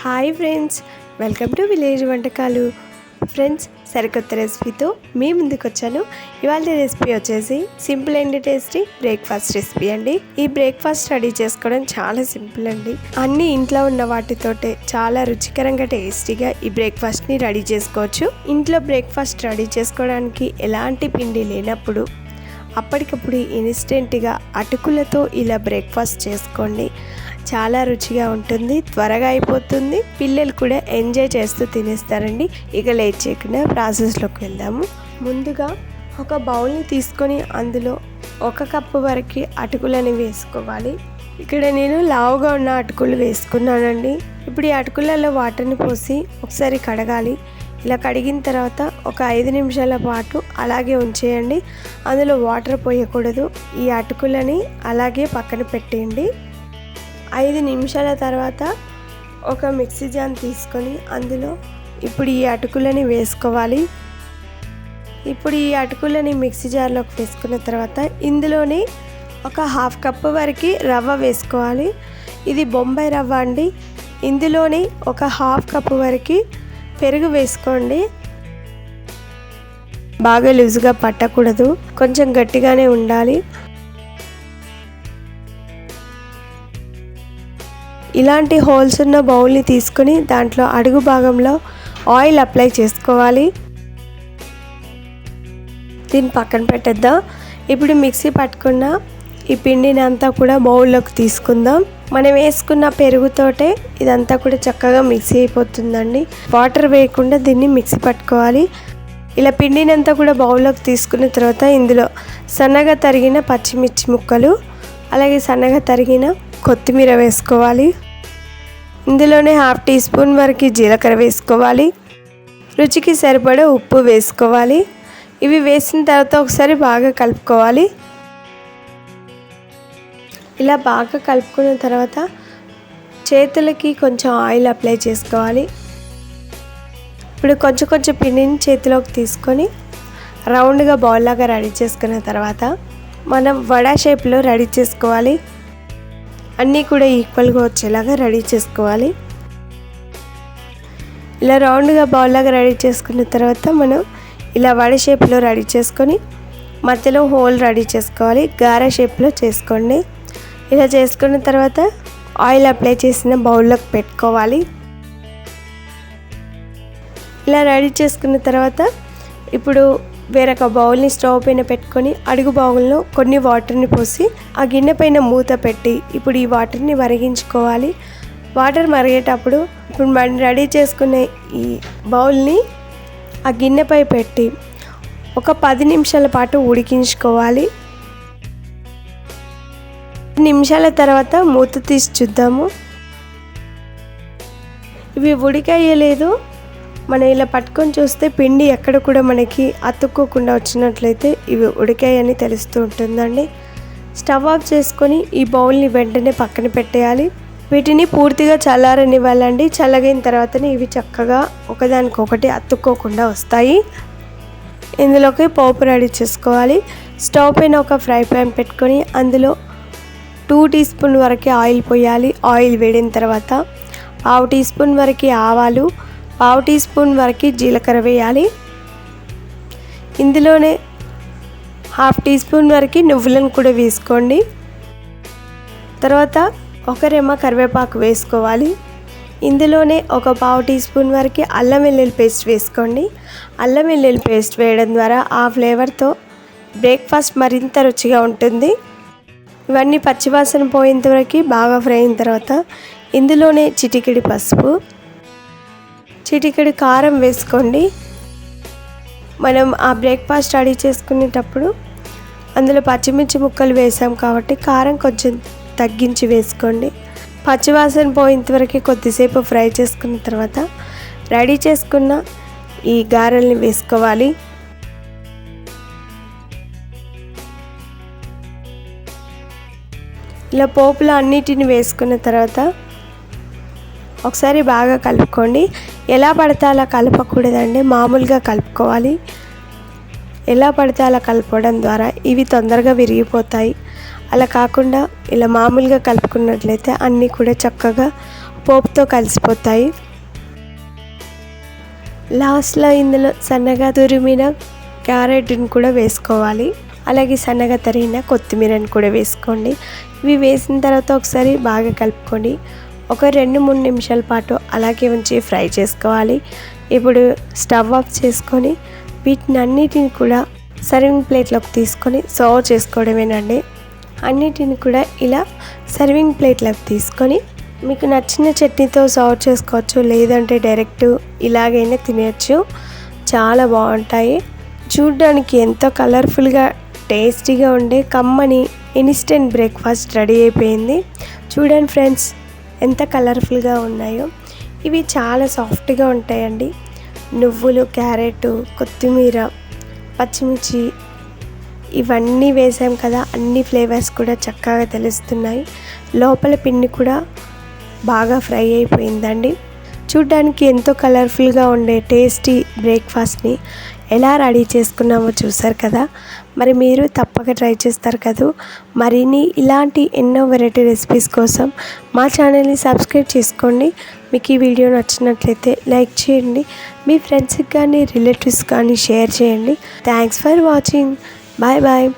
Hi friends welcome to village వంటకాలు. Friends సరికొత్త రెసిపీతో మీ ముందుకు వచ్చాను. ఇవాళ రెసిపీ వచ్చేసి simple and tasty breakfast recipe అండి. ఈ బ్రేక్ఫాస్ట్ రెడీ చేసుకోవడం చాలా సింపుల్ అండి. అన్ని ఇంట్లో ఉన్న వాటితోటే చాలా రుచికరంగా టేస్టీగా ఈ బ్రేక్ఫాస్ట్ని రెడీ చేసుకోవచ్చు. ఇంట్లో బ్రేక్ఫాస్ట్ రెడీ చేసుకోవడానికి ఎలాంటి పిండి లేనప్పుడు అప్పటికప్పుడు ఇన్స్టెంట్గా అటుకులతో ఇలా బ్రేక్ఫాస్ట్ చేసుకోండి. చాలా రుచిగా ఉంటుంది త్వరగా అయిపోతుంది. పిల్లలు కూడా ఎంజాయ్ చేస్తూ తినేస్తారండి. ఇక లేట్ చేయకుండా ప్రాసెస్లోకి వెళ్దాము. ముందుగా ఒక బౌల్ని తీసుకొని అందులో ఒక కప్పు వరకు అటుకులని వేసుకోవాలి. ఇక్కడ నేను లావుగా ఉన్న అటుకులు వేసుకున్నానండి. ఇప్పుడు ఈ అటుకులలో వాటర్ని పోసి ఒకసారి కడగాలి. ఇలా కడిగిన తర్వాత ఒక ఐదు నిమిషాల పాటు అలాగే ఉంచేయండి. అందులో వాటర్ పోయకూడదు. ఈ అటుకులని అలాగే పక్కన పెట్టేయండి. ఐదు నిమిషాల తర్వాత ఒక మిక్సీ జాన్ తీసుకొని అందులో ఇప్పుడు ఈ అటుకులని వేసుకోవాలి. ఇప్పుడు ఈ అటుకులని మిక్సీ జార్లోకి వేసుకున్న తర్వాత ఇందులోనే ఒక హాఫ్ కప్ వరకు రవ్వ వేసుకోవాలి. ఇది బొంబాయి రవ్వ అండి. ఇందులోని ఒక హాఫ్ కప్ వరకు పెరుగు వేసుకోండి. బాగా లూజుగా పట్టకూడదు. కొంచెం గట్టిగానే ఉండాలి. ఇలాంటి హోల్స్ ఉన్న బౌల్ని తీసుకొని దాంట్లో అడుగు భాగంలో ఆయిల్ అప్లై చేసుకోవాలి. దీన్ని పక్కన పెట్టేద్దాం. ఇప్పుడు మిక్సీ పట్టుకున్న ఈ పిండిని అంతా కూడా బౌల్లోకి తీసుకుందాం. మనం వేసుకున్న పెరుగుతోటే ఇదంతా కూడా చక్కగా మిక్సీ అయిపోతుందండి. వాటర్ వేయకుండా దీన్ని మిక్సీ పట్టుకోవాలి. ఇలా పిండిని అంతా కూడా బౌల్లోకి తీసుకున్న తర్వాత ఇందులో సన్నగా తరిగిన పచ్చిమిర్చి ముక్కలు అలాగే సన్నగా తరిగిన కొత్తిమీర వేసుకోవాలి. ఇందులోనే హాఫ్ టీ స్పూన్ వరకు జీలకర్ర వేసుకోవాలి. రుచికి సరిపడే ఉప్పు వేసుకోవాలి. ఇవి వేసిన తర్వాత ఒకసారి బాగా కలుపుకోవాలి. ఇలా బాగా కలుపుకున్న తర్వాత చేతులకి కొంచెం ఆయిల్ అప్లై చేసుకోవాలి. ఇప్పుడు కొంచెం కొంచెం పిండిని చేతిలోకి తీసుకొని రౌండ్గా బౌల్ లాగా రెడీ చేసుకున్న తర్వాత మనం వడ షేప్లో రెడీ చేసుకోవాలి. అన్నీ కూడా ఈక్వల్గా వచ్చేలాగా రెడీ చేసుకోవాలి. ఇలా రౌండ్గా బౌల్ లాగా రెడీ చేసుకున్న తర్వాత మనం ఇలా వడ షేప్లో రెడీ చేసుకొని మధ్యలో హోల్ రెడీ చేసుకోవాలి. గారె షేప్లో చేసుకోండి. ఇలా చేసుకున్న తర్వాత ఆయిల్ అప్లై చేసిన బౌల్లోకి పెట్టుకోవాలి. ఇలా రెడీ చేసుకున్న తర్వాత ఇప్పుడు వేరొక బౌల్ని స్టవ్ పైన పెట్టుకొని అడుగు బౌల్లో కొన్ని వాటర్ని పోసి ఆ గిన్నె పైన మూత పెట్టి ఇప్పుడు ఈ వాటర్ని మరిగించుకోవాలి. వాటర్ మరిగేటప్పుడు ఇప్పుడు మనం రెడీ చేసుకునే ఈ బౌల్ని ఆ గిన్నెపై పెట్టి ఒక పది నిమిషాల పాటు ఉడికించుకోవాలి. నిమిషాల తర్వాత మూత తీసి చూద్దాము. ఇవి ఉడికయ్యలేదు. మనం ఇలా పట్టుకొని చూస్తే పిండి ఎక్కడ కూడా మనకి అతుక్కోకుండా వచ్చినట్లయితే ఇవి ఉడికాయని తెలుస్తూ ఉంటుందండి. స్టవ్ ఆఫ్ చేసుకొని ఈ బౌల్ని వెంటనే పక్కన పెట్టేయాలి. వీటిని పూర్తిగా చల్లారనివ్వాలండి. చల్లగైన తర్వాతనే ఇవి చక్కగా ఒకదానికొకటి అతుక్కోకుండా వస్తాయి. ఇందులోకి పోపు రెడీ చేసుకోవాలి. స్టవ్ పైన ఒక ఫ్రై ప్యాన్ పెట్టుకొని అందులో టూ టీ స్పూన్ వరకు ఆయిల్ పోయాలి. ఆయిల్ వేడిన తర్వాత పావు టీ స్పూన్ వరకు ఆవాలు పావు టీ స్పూన్ వరకు జీలకర్ర వేయాలి. ఇందులోనే హాఫ్ టీ స్పూన్ వరకు నువ్వులను కూడా వేసుకోండి. తర్వాత ఒక రెమ్మ కరివేపాకు వేసుకోవాలి. ఇందులోనే ఒక పావు టీ స్పూన్ వరకు అల్లం వెల్లుల్లి పేస్ట్ వేసుకోండి. అల్లం వెల్లుల్లి పేస్ట్ వేయడం ద్వారా ఆ ఫ్లేవర్తో బ్రేక్ఫాస్ట్ మరింత రుచిగా ఉంటుంది. ఇవన్నీ పచ్చివాసన పోయేంత వరకు బాగా ఫ్రై అయిన తర్వాత ఇందులోనే చిటికిడి పసుపు చిటికెడు కారం వేసుకోండి. మనం ఆ బ్రేక్ఫాస్ట్ రెడీ చేసుకునేటప్పుడు అందులో పచ్చిమిర్చి ముక్కలు వేసాం కాబట్టి కారం కొంచెం తగ్గించి వేసుకోండి. పచ్చివాసన పోయేంతవరకు కొద్దిసేపు ఫ్రై చేసుకున్న తర్వాత రెడీ చేసుకున్న ఈ గారెల్ని వేసుకోవాలి. ఇలా పోపులో అన్నిటిని వేసుకున్న తర్వాత ఒకసారి బాగా కలుపుకోండి. ఎలా పడితే అలా కలపకూడదండి మామూలుగా కలుపుకోవాలి. ఎలా పడితే అలా కలపడం ద్వారా ఇవి తొందరగా విరిగిపోతాయి. అలా కాకుండా ఇలా మామూలుగా కలుపుకున్నట్లయితే అన్నీ కూడా చక్కగా పోపుతో కలిసిపోతాయి. లాస్ట్లో ఇందులో సన్నగా తురిమిన క్యారెట్ని కూడా వేసుకోవాలి. అలాగే సన్నగా తరిగిన కొత్తిమీరని కూడా వేసుకోండి. ఇవి వేసిన తర్వాత ఒకసారి బాగా కలుపుకోండి. ఒక రెండు మూడు నిమిషాల పాటు అలాగే ఉంచి ఫ్రై చేసుకోవాలి. ఇప్పుడు స్టవ్ ఆఫ్ చేసుకొని వీటిని అన్నిటిని కూడా సర్వింగ్ ప్లేట్లోకి తీసుకొని సర్వ్ చేసుకోవడమేనండి. అన్నిటిని కూడా ఇలా సర్వింగ్ ప్లేట్లోకి తీసుకొని మీకు నచ్చిన చట్నీతో సర్వ్ చేసుకోవచ్చు లేదంటే డైరెక్ట్ ఇలాగైనా తినేయచ్చు. చాలా బాగుంటాయి. చూడ్డానికి ఎంతో కలర్ఫుల్గా టేస్టీగా ఉండే కమ్మని ఇన్స్టెంట్ బ్రేక్ఫాస్ట్ రెడీ అయిపోయింది. చూడండి ఫ్రెండ్స్ ఎంత కలర్ఫుల్గా ఉన్నాయో. ఇవి చాలా సాఫ్ట్గా ఉంటాయండి. నువ్వులు క్యారెట్ కొత్తిమీర పచ్చిమిర్చి ఇవన్నీ వేసాం కదా అన్ని ఫ్లేవర్స్ కూడా చక్కగా తెలుస్తున్నాయి. లోపల పిండి కూడా బాగా ఫ్రై అయిపోయిందండి. చూడ్డానికి ఎంతో కలర్ఫుల్గా ఉండే టేస్టీ బ్రేక్ఫాస్ట్ని ఎలా రెడీ చేసుకున్నామో చూసారు కదా. మరి మీరు తప్పక ట్రై చేస్తారు కదా. మరిన్ని ఇలాంటి ఎన్నో వెరైటీ రెసిపీస్ కోసం మా ఛానల్ని సబ్స్క్రైబ్ చేసుకోండి. మీకు ఈ వీడియో నచ్చినట్లయితే లైక్ చేయండి. మీ ఫ్రెండ్స్కి కానీ రిలేటివ్స్ కానీ షేర్ చేయండి. Thanks for watching. Bye bye.